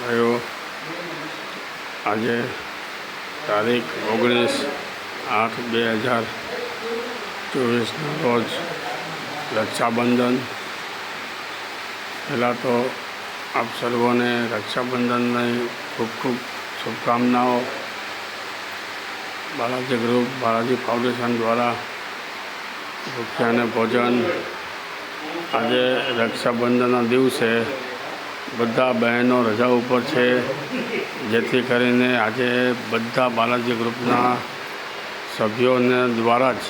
ભાઈઓ આજે તારીખ ઓગણીસ આઠ બે હજાર ચોવીસના રોજ રક્ષાબંધન. પહેલાં તો આપ સર્વોને રક્ષાબંધનની ખૂબ ખૂબ શુભકામનાઓ. બાલાજી ગ્રુપ, બાલાજી ફાઉન્ડેશન દ્વારા ભૂખ્યાને ભોજન. આજે રક્ષાબંધનના દિવસે બધા બહેનો રજા ઉપર છે, જેથી કરીને આજે બધા બાલાજી ગ્રુપના સભ્યોને દ્વારા જ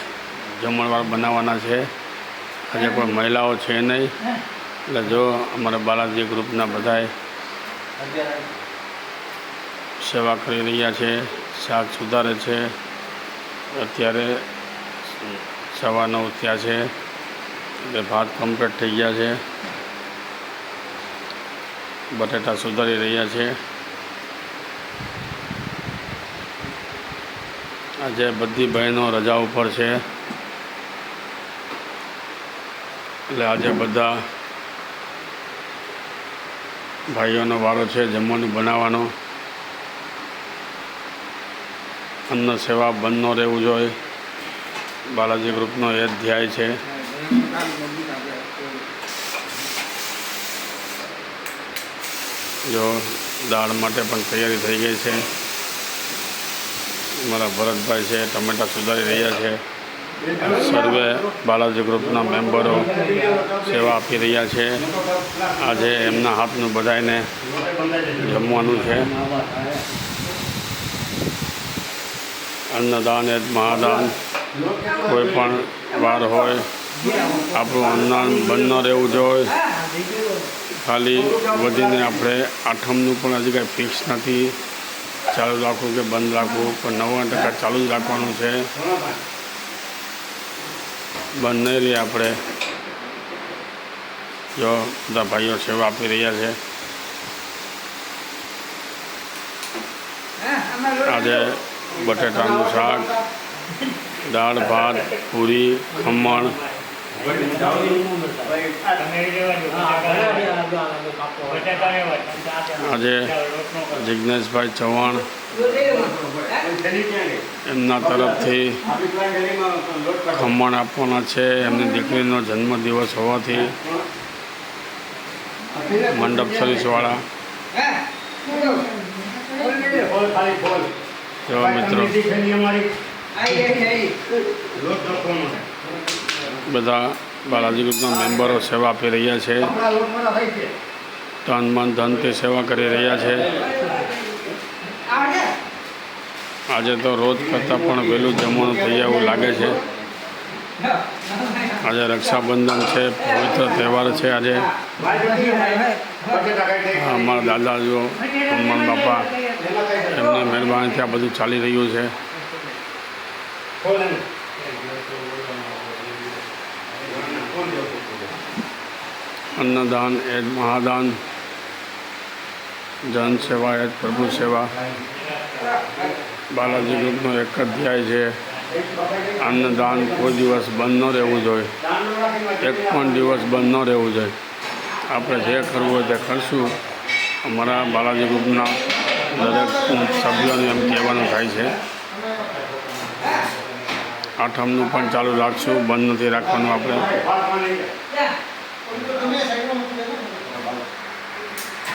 જમણવાર બનાવવાના છે. આજે કોઈ મહિલાઓ છે નહીં. એટલે જો અમારા બાલાજી ગ્રુપના બધાએ સેવા કરી રહ્યા છે શાક સુધારે છે, અત્યારે સવા નવ થયા છે, એટલે ભાત કમ્પ્લીટ થઈ ગયા છે. બટેટા સુધારી રહ્યા છે. આજે બધી બહેનો રજા ઉપર છે. એટલે આજે બધા ભાઈઓનો વારો છે જમવાનું બનાવવાનો. અન્ન સેવા બંધ ન રહેવું જોઈએ. બાલાજી ગ્રુપનો એ ધ્યાય છે. જો દાળ માટે પણ તૈયારી થઈ ગઈ છે. મારા ભરતભાઈ છે, ટમેટા સુધારી રહ્યા છે. સર્વે બાલાજી ગ્રુપના મેમ્બરો સેવા આપી રહ્યા છે. આજે એમના હાથનું બધાને જમવાનું છે. અન્નદાન એ મહાદાન. કોઈ પણ વાર હોય, આપણું અન્નદાન બંધ ન રહેવું જોઈએ ખાલી વધીને આપણે આઠમનું પણ હજી કાંઈ ફિક્સ નથી. ચાલુ રાખવું કે બંધ રાખવું? પણ નવ્વાણું ટકા ચાલુ જ રાખવાનું છે. બંધ નહીં રહીએ આપણે. જો, બધા ભાઈઓ સેવા આપી રહ્યા છે. આજે બટેટાનું શાક, દાળ, ભાત, પૂરી, ખમણ આજે જિજ્ઞેશભાઈ ચૌહાણ એમના તરફથી ખમણ આપવાના છે. એમની દીકરીનો જન્મદિવસ હોવાથી મંડપ સર્વિસવાળા તેવા મિત્રો. બધા બાલાજી ગ્રુપના મેમ્બરો સેવા આપી રહ્યા છે. તન મન ધનથી સેવા કરી રહ્યા છે. આજે તો રોજ કરતાં પણ વહેલું જમવાનું થઈ એવું લાગે છે. આજે રક્ષાબંધન છે, પવિત્ર તહેવાર છે આજે. અમારા દાદાજીઓ હનુમાન બાપા, એમની મહેરબાનીથી આ બધું ચાલી રહ્યું છે. અન્નદાન, એ મહાદાન. જન સેવા, એ પ્રભુ સેવા. બાલાજી ગ્રુપનો એક જ ધ્યેય છે, અન્નદાન કોઈ દિવસ બંધ ન રહેવું જોઈએ. એક પણ દિવસ બંધ ન રહેવું જોઈએ. આપણે જે કરવું હોય તે કરશું. અમારા બાલાજી ગ્રુપના દરેક સભ્યોને એમ કહેવાનું થાય છે. આઠમનું પણ ચાલુ રાખશું. બંધ નથી રાખવાનું આપણે. ಸೈಡ್